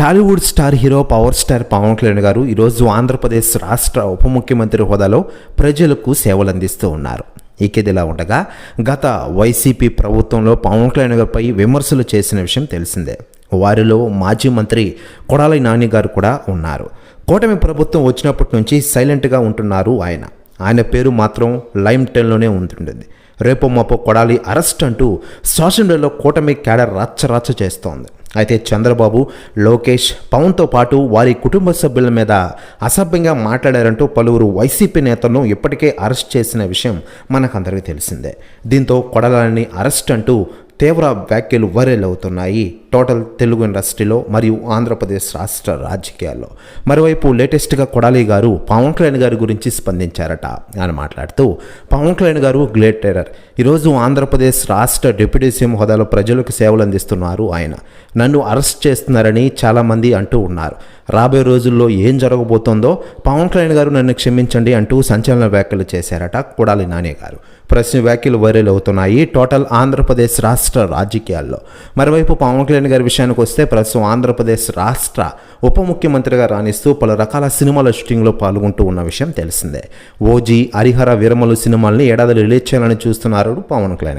Tollywood star hero power star Pawan Kalyan garu ఈరోజు ఆంధ్రప్రదేశ్ రాష్ట్ర ఉప ముఖ్యమంత్రి హోదాలో ప్రజలకు సేవలు అందిస్తూ ఉన్నారు ఇకేదిలా ఉండగా గత వైసీపీ ప్రభుత్వంలో పవన్ కళ్యాణ్ గారిపై విమర్శలు చేసిన విషయం తెలిసిందే. వారిలో మాజీ మంత్రి కొడాలి నాని గారు కూడా ఉన్నారు. కూటమి ప్రభుత్వం వచ్చినప్పటి నుంచి సైలెంట్గా ఉంటున్నారు ఆయన. ఆయన పేరు మాత్రం లైమ్ టెన్లోనే ఉంటుంటుంది. రేపు మాపో కొడాలి అరెస్ట్ అంటూ సోషల్ మీడియాలో కూటమి క్యాడర్ రచ్చ రచ్చ చేస్తోంది. అయితే చంద్రబాబు లోకేష్ పవన్తో పాటు వారి కుటుంబ సభ్యుల మీద అసభ్యంగా మాట్లాడారంటూ పలువురు వైసీపీ నేతలను ఇప్పటికే అరెస్ట్ చేసిన విషయం మనకందరికీ తెలిసిందే. దీంతో కొడలాని అరెస్ట్ అంటూ తీవ్ర వ్యాఖ్యలు వైరల్ అవుతున్నాయి. టోటల్ తెలుగు ఇండస్ట్రీలో మరియు ఆంధ్రప్రదేశ్ రాష్ట్ర రాజకీయాల్లో. మరోవైపు లేటెస్ట్గా కొడాలి గారు పవన్ కళ్యాణ్ గారి గురించి స్పందించారట. అని మాట్లాడుతూ పవన్ కళ్యాణ్ గారు గ్లేట్ టెరర్ ఈరోజు ఆంధ్రప్రదేశ్ రాష్ట్ర డిప్యూటీ సీఎం హోదాలో ప్రజలకు సేవలు అందిస్తున్నారు ఆయన. నన్ను అరెస్ట్ చేస్తున్నారని చాలామంది అంటూ ఉన్నారు. రాబోయే రోజుల్లో ఏం జరగబోతోందో పవన్ కళ్యాణ్ గారు నన్ను క్షమించండి అంటూ సంచలన వ్యాఖ్యలు చేశారట కొడాలి నాని గారు. ప్రశ్న వ్యాఖ్యలు వైరల్ అవుతున్నాయి టోటల్ ఆంధ్రప్రదేశ్ రాష్ట్ర రాజకీయాల్లో. మరోవైపు పవన్ కళ్యాణ్ గారి విషయానికి వస్తే ప్రస్తుతం ఆంధ్రప్రదేశ్ రాష్ట్ర ఉప ముఖ్యమంత్రిగా రాణిస్తూ పలు రకాల సినిమాల షూటింగ్లో పాల్గొంటూ ఉన్న విషయం తెలిసిందే. ఓజీ హరిహర విరమలు సినిమాల్ని ఏడాది రిలీజ్ చేయాలని చూస్తున్నారు పవన్ కళ్యాణ్ గారు.